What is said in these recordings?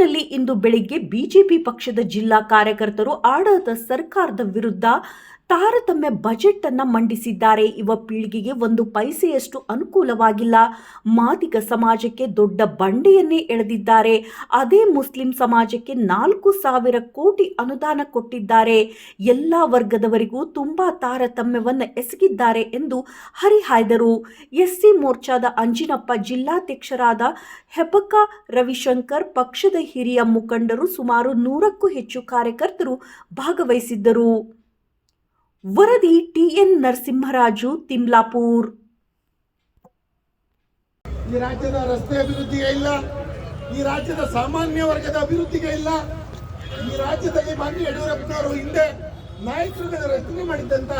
ತುಮಕೂರಿನಲ್ಲಿ ಇಂದು ಬೆಳಿಗ್ಗೆ ಬಿಜೆಪಿ ಪಕ್ಷದ ಜಿಲ್ಲಾ ಕಾರ್ಯಕರ್ತರು ಆಡಳಿತ ಸರ್ಕಾರದ ವಿರುದ್ಧ ತಾರತಮ್ಯ ಬಜೆಟ್ ಅನ್ನ ಮಂಡಿಸಿದ್ದಾರೆ. ಯುವ ಪೀಳಿಗೆಗೆ ಒಂದು ಪೈಸೆಯಷ್ಟು ಅನುಕೂಲವಾಗಿಲ್ಲ. ಮಾದಿಗ ಸಮಾಜಕ್ಕೆ ದೊಡ್ಡ ಬಂಡೆಯನ್ನೇ ಎಳೆದಿದ್ದಾರೆ. ಅದೇ ಮುಸ್ಲಿಂ ಸಮಾಜಕ್ಕೆ ನಾಲ್ಕು ಸಾವಿರ ಕೋಟಿ ಅನುದಾನ ಕೊಟ್ಟಿದ್ದಾರೆ. ಎಲ್ಲ ವರ್ಗದವರಿಗೂ ತುಂಬಾ ತಾರತಮ್ಯವನ್ನು ಎಸಗಿದ್ದಾರೆ ಎಂದು ಹರಿಹಾಯ್ದರು. ಎಸ್ಸಿ ಮೋರ್ಚಾದ ಅಂಜಿನಪ್ಪ ಜಿಲ್ಲಾಧ್ಯಕ್ಷರಾದ ಹೆಬಕ ರವಿಶಂಕರ್ ಪಕ್ಷದ ಹಿರಿಯ ಮುಖಂಡರು ಸುಮಾರು ನೂರಕ್ಕೂ ಹೆಚ್ಚು ಕಾರ್ಯಕರ್ತರು ಭಾಗವಹಿಸಿದ್ದರು. ವರದಿ ಟಿಎನ್ ನರಸಿಂಹರಾಜು, ತಿಮ್ಲಾಪುರ್. ಈ ರಾಜ್ಯದ ರಸ್ತೆ ಅಭಿವೃದ್ಧಿಗೆ ಇಲ್ಲ, ಈ ರಾಜ್ಯದ ಸಾಮಾನ್ಯ ವರ್ಗದ ಅಭಿವೃದ್ಧಿಗೆ ಇಲ್ಲ. ಈ ರಾಜ್ಯದಲ್ಲಿ ಮಾನ್ಯ ಯಡಿಯೂರಪ್ಪನವರು ಹಿಂದೆ ನಾಯಕರುಗಳ ರಚನೆ ಮಾಡಿದ್ದಂತ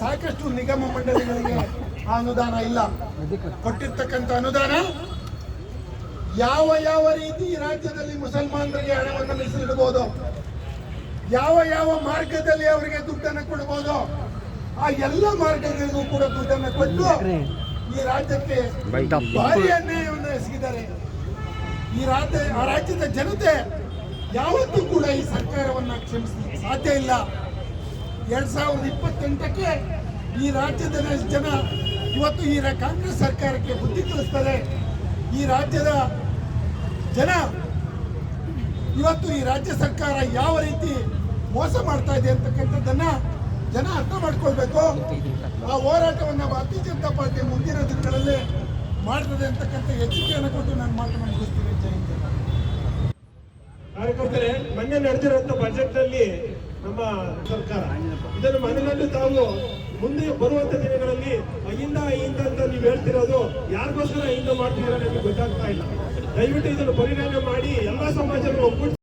ಸಾಕಷ್ಟು ನಿಗಮ ಮಂಡಳಿಗಳಿಗೆ ಆ ಅನುದಾನ ಇಲ್ಲ. ಕೊಟ್ಟಿರ್ತಕ್ಕಂಥ ಅನುದಾನ ಯಾವ ಯಾವ ರೀತಿ ರಾಜ್ಯದಲ್ಲಿ ಮುಸಲ್ಮಾನರಿಗೆ ಹಣವನ್ನು ಮೀಸಲಿಡಬಹುದು ಯಾವ ಯಾವ ಮಾರ್ಗದಲ್ಲಿ ಅವರಿಗೆ ದುಡ್ಡನ್ನು ಕೊಡಬಹುದು ಆ ಎಲ್ಲ ಮಾರ್ಗಗಳಿಗೂ ಕೂಡ ದುಡ್ಡನ್ನು ಕೊಟ್ಟು ಈ ರಾಜ್ಯಕ್ಕೆ ಭಾರಿ ಅನ್ಯಾಯವನ್ನು ಎಸಗಿದ್ದಾರೆ. ಈ ರಾಜ್ಯ, ಆ ರಾಜ್ಯದ ಜನತೆ ಯಾವತ್ತೂ ಕೂಡ ಈ ಸರ್ಕಾರವನ್ನ ಕ್ಷಮಿಸಲಿಕ್ಕೆ ಸಾಧ್ಯ ಇಲ್ಲ. ಎರಡ್ ಸಾವಿರದ ಇಪ್ಪತ್ತೆಂಟಕ್ಕೆ ಈ ರಾಜ್ಯದ ಜನ ಇವತ್ತು ಈ ಕಾಂಗ್ರೆಸ್ ಸರ್ಕಾರಕ್ಕೆ ಬುದ್ಧಿ ಕಲಿಸ್ತಾರೆ ಈ ರಾಜ್ಯದ ಜನ ಇವತ್ತು ಈ ರಾಜ್ಯ ಸರ್ಕಾರ ಯಾವ ರೀತಿ ಮೋಸ ಮಾಡ್ತಾ ಇದೆ ಅಂತಕ್ಕಂಥದ್ದನ್ನ ಜನ ಅರ್ಥ ಮಾಡ್ಕೊಳ್ಬೇಕು. ಆ ಹೋರಾಟವನ್ನು ಭಾರತೀಯ ಜನತಾ ಪಾರ್ಟಿ ಮುಂದಿನ ದಿನಗಳಲ್ಲಿ ಮಾಡ್ತದೆ ಅಂತಕ್ಕಂಥ ಎಚ್ಚರಿಕೆಯನ್ನು ಕೊಟ್ಟು ನಾನು ಮಾತನ್ನು ಮುಗಿಸ್ತೀನಿ. ಜೈ. ಕಾರ್ಯಕರ್ತರೆ, ಮೊನ್ನೆ ನಡೆದಿರುವಂತ ಬಜೆಟ್ನಲ್ಲಿ ನಮ್ಮ ಸರ್ಕಾರ, ಇದನ್ನು ಮನೆಯಲ್ಲಿ ತಾವು ಮುಂದೆ ಬರುವಂತ ದಿನಗಳಲ್ಲಿ ಅಹಿಂದ ಅಹಿಂದ ಅಂತ ನೀವು ಹೇಳ್ತಿರೋದು ಯಾರಿಗೋಸ್ಕರ ಅಹಿಂದ ಮಾಡ್ತಿದ್ದೀರಾ ನಮಗೆ ಗೊತ್ತಾಗ್ತಾ ಇಲ್ಲ. ದಯವಿಟ್ಟು ಇದನ್ನು ಪರಿಣಾಮ ಮಾಡಿ ಎಲ್ಲಾ ಸಮಾಜವನ್ನು ಒಗ್ಗೂಡಿಸಿ.